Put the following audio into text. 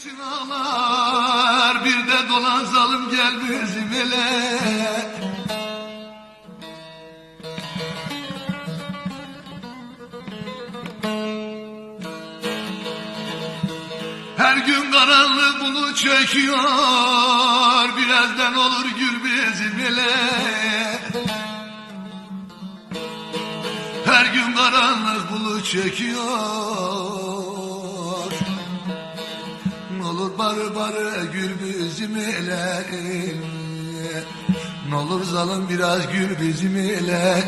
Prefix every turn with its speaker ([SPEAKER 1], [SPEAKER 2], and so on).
[SPEAKER 1] için ağlar bir de dolan zalim gel bizim ele Her gün karanlık bulut çekiyor Birazdan olur gül bizim ele Her gün karanlık bulut çekiyor olur barı barı gül bizim ele. Ne olur zalim biraz gül bizim ele